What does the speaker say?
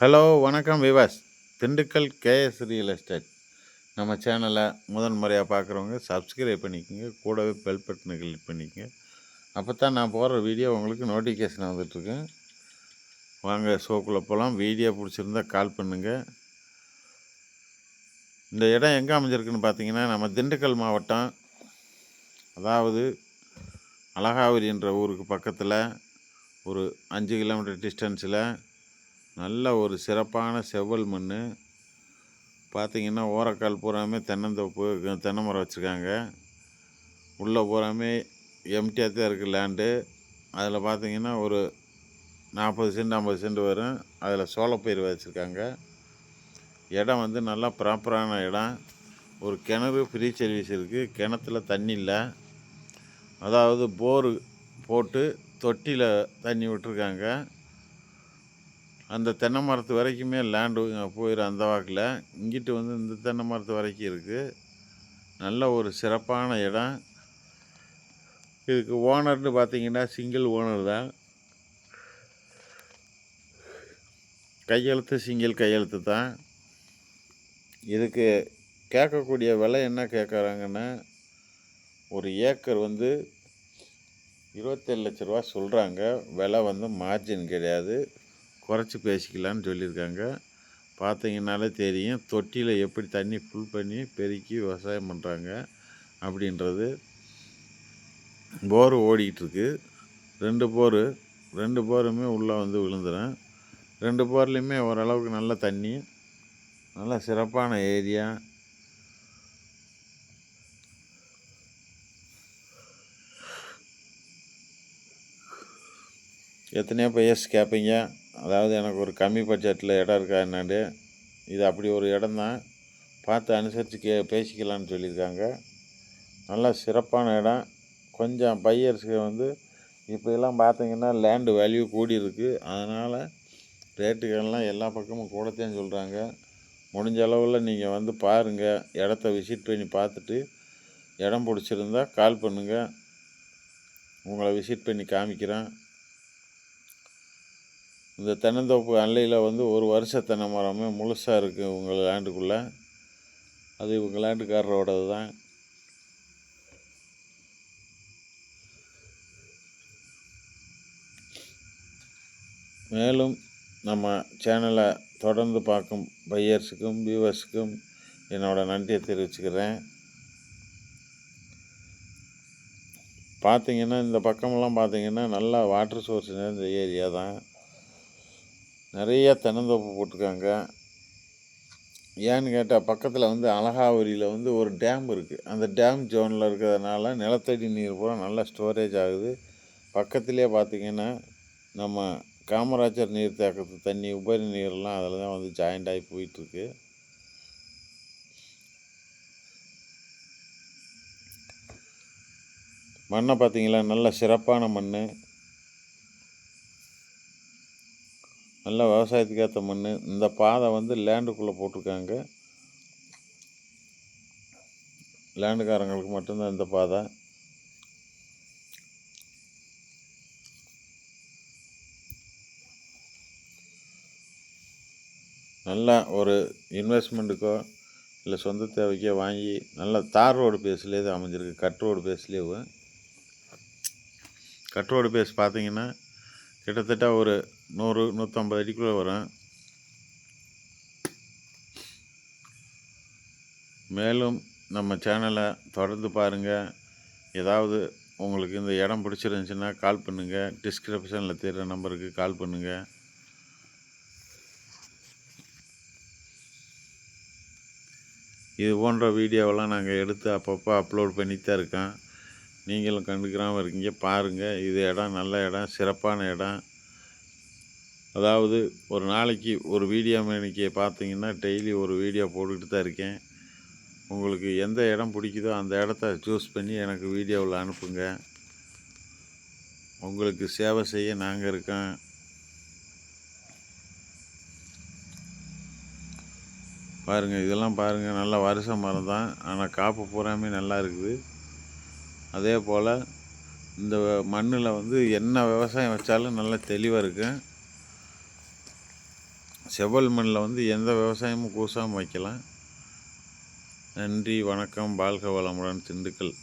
Hello வணக்கம் விவாஸ். Dindigul KS real estate. நம்ம சேனலை முதன் முறையாக பார்க்குறவங்க சப்ஸ்கிரைப் பண்ணிக்கோங்க கூடவே பெல் பட்டனை கிளிக் பண்ணிக்கோங்க. அப்போ தான் நான் போடுற வீடியோ உங்களுக்கு நோட்டிஃபிகேஷன் வந்துட்டுருக்கேன் வாங்க ஷோக்குள்ளே போகலாம். வீடியோ பிடிச்சிருந்தா கால் பண்ணுங்கள் இந்த இடம் எங்கே அமைஞ்சிருக்குன்னு பார்த்தீங்கன்னா நம்ம திண்டுக்கல் மாவட்டம் அதாவது அழகாவரி என்ற ஊருக்கு பக்கத்தில் ஒரு அஞ்சு கிலோமீட்டர் டிஸ்டன்ஸில் நல்ல ஒரு சிறப்பான செவ்வல் மண் பார்த்திங்கன்னா ஓரக்கால் பூராமே தென்னந்தோப்பு தென்னை மரம் வச்சுருக்காங்க. உள்ளே பூராமே எம்டியாக தான் இருக்குது லேண்டு அதில் பார்த்திங்கன்னா ஒரு நாற்பது சென்ட் ஐம்பது சென்ட் வரும். அதில் சோளப்பயிர் வச்சுருக்காங்க. இடம் வந்து நல்லா ப்ராப்பரான இடம். ஒரு கிணறு ஃப்ரீ சர்வீஸ் இருக்குது கிணத்துல தண்ணி இல்லை. அதாவது போரு போட்டு தொட்டியில் தண்ணி விட்டுருக்காங்க. அந்த தென்னை மரத்து வரைக்குமே லேண்டு போயிடும் அந்த வாக்கில். இங்கிட்டு வந்து இந்த தென்னை மரத்து வரைக்கும் இருக்குது நல்ல ஒரு சிறப்பான இடம். இதுக்கு ஓனர்னு பார்த்தீங்கன்னா சிங்கிள் ஓனர் தான். கையெழுத்து சிங்கிள் கையெழுத்து தான். இதுக்கு கேட்கக்கூடிய விலை என்ன கேட்குறாங்கன்னா ஒரு ஏக்கர் வந்து இருபத்தேழு லட்ச ரூபா சொல்கிறாங்க விலை வந்து மார்ஜின் கிடையாது. குறைச்சி பேசிக்கலான்னு சொல்லியிருக்காங்க. பார்த்தீங்கனாலே தெரியும். தொட்டியில் எப்படி தண்ணி ஃபுல் பண்ணி பெருக்கி விவசாயம் பண்ணுறாங்க அப்படின்றது. போர் ஓடிக்கிட்டுருக்கு. ரெண்டு போர் ரெண்டு போருமே உள்ளே வந்து விழுந்துடும் ரெண்டு போர்லேயுமே ஓரளவுக்கு நல்ல தண்ணி நல்ல சிறப்பான ஏரியா. எத்தனையோ பையர்ஸ் கேட்பீங்க அதாவது எனக்கு ஒரு கம்மி பட்ஜெட்டில் இடம் இருக்கா என்னாண்டு இது அப்படி ஒரு இடம் தான் பார்த்து அனுசரித்து கே பேசிக்கலாம்னு சொல்லியிருக்காங்க. நல்லா சிறப்பான இடம். கொஞ்சம் பையர்ஸுக்கு வந்து இப்போ எல்லாம் பார்த்தீங்கன்னா லேண்டு வேல்யூ கூடி இருக்குது அதனால் ரேட்டுகள்லாம் எல்லா பக்கமும் கூடத்தேன்னு சொல்கிறாங்க முடிஞ்ச அளவில் நீங்கள் வந்து பாருங்கள் இடத்த விசிட் பண்ணி பார்த்துட்டு இடம் பிடிச்சிருந்தா கால் பண்ணுங்கள் உங்களை விசிட் பண்ணி காமிக்கிறேன். இந்த தென்னந்தோப்பு அல்லையில் வந்து ஒரு வருஷ தென்னை மரமே முழுசாக இருக்குது உங்கள் லேண்டுக்குள்ளே. அது இவங்க லேண்டுக்காரரோடது தான். மேலும் நம்ம சேனலை தொடர்ந்து பார்க்கும் பையர்ஸுக்கும் வியூவர்ஸுக்கும் என்னோடய நன்றியை தெரிவிச்சுக்கிறேன். பார்த்தீங்கன்னா இந்த பக்கமெல்லாம் பார்த்தீங்கன்னா நல்லா வாட்டர் சோர்ஸ் நிறைந்த ஏரியா தான். நிறைய தென்னந்தோப்பு போட்டிருக்காங்க. ஏன்னு கேட்டால் பக்கத்தில் வந்து அழகாவரியில் வந்து ஒரு டேம் இருக்குது அந்த டேம் ஜோனில் இருக்கிறதுனால நிலத்தடி நீர் பூரா நல்லா ஸ்டோரேஜ் ஆகுது. பக்கத்திலே பார்த்தீங்கன்னா நம்ம காமராஜர் நீர் தேக்கத்து தண்ணி உபரி நீர்லாம் அதில் தான் வந்து ஜாயிண்ட் ஆகி போயிட்டுருக்கு. மண்ணை பார்த்திங்களா நல்ல சிறப்பான மண் நல்லா விவசாயத்துக்கு ஏற்ற மண் இந்த பாதை வந்து லேண்டுக்குள்ளே போட்டிருக்காங்க. லேண்டுக்காரங்களுக்கு மட்டும்தான் இந்த பாதை. நல்லா ஒரு இன்வெஸ்ட்மெண்ட்டுக்கோ இல்லை சொந்த தேவைக்கோ வாங்கி நல்லா தார் ரோடு பேஸ்லேயே தான் அமைஞ்சிருக்கு. கட் ரோடு பேஸ்லேயே கட் ரோடு பேஸ் பார்த்தீங்கன்னா கிட்டத்தட்ட ஒரு நூறு நூற்றம்பது அடிக்குள்ளே வரும். மேலும் நம்ம சேனலை தொடர்ந்து பாருங்கள் ஏதாவது உங்களுக்கு இந்த இடம் பிடிச்சிருந்துச்சுன்னா கால் பண்ணுங்கள் டிஸ்கிரிப்ஷனில் தெரிகிற நம்பருக்கு கால் பண்ணுங்கள் இது போன்ற வீடியோவெல்லாம் நாங்கள் எடுத்து அப்பப்போ அப்லோட் பண்ணிட்டு தான் இருக்கோம். நீங்களும் கண்டுக்கிறாமல் இருக்கீங்க. பாருங்கள் இது இடம் நல்ல இடம் சிறப்பான இடம். அதாவது ஒரு நாளைக்கு ஒரு வீடியோ மேனிக்கை பார்த்தீங்கன்னா டெய்லி ஒரு வீடியோ போட்டுக்கிட்டு தான் இருக்கேன். உங்களுக்கு எந்த இடம் பிடிக்குதோ அந்த இடத்த சூஸ் பண்ணி எனக்கு வீடியோவில் அனுப்புங்க. உங்களுக்கு சேவை செய்ய நாங்கள் இருக்கோம். பாருங்கள் இதெல்லாம் பாருங்கள் நல்ல வருஷ மரம் தான். ஆனால் காப்பு பூராமே நல்லா இருக்குது. அதே போல் இந்த மண்ணில் வந்து என்ன விவசாயம் வச்சாலும் நல்லா தெளிவாக இருக்கும். செவ்வல் மண்ணில் வந்து எந்த விவசாயமும் கூசாமல் வைக்கலாம். நன்றி வணக்கம் வாழ்க வளமுடன் திண்டுக்கல்.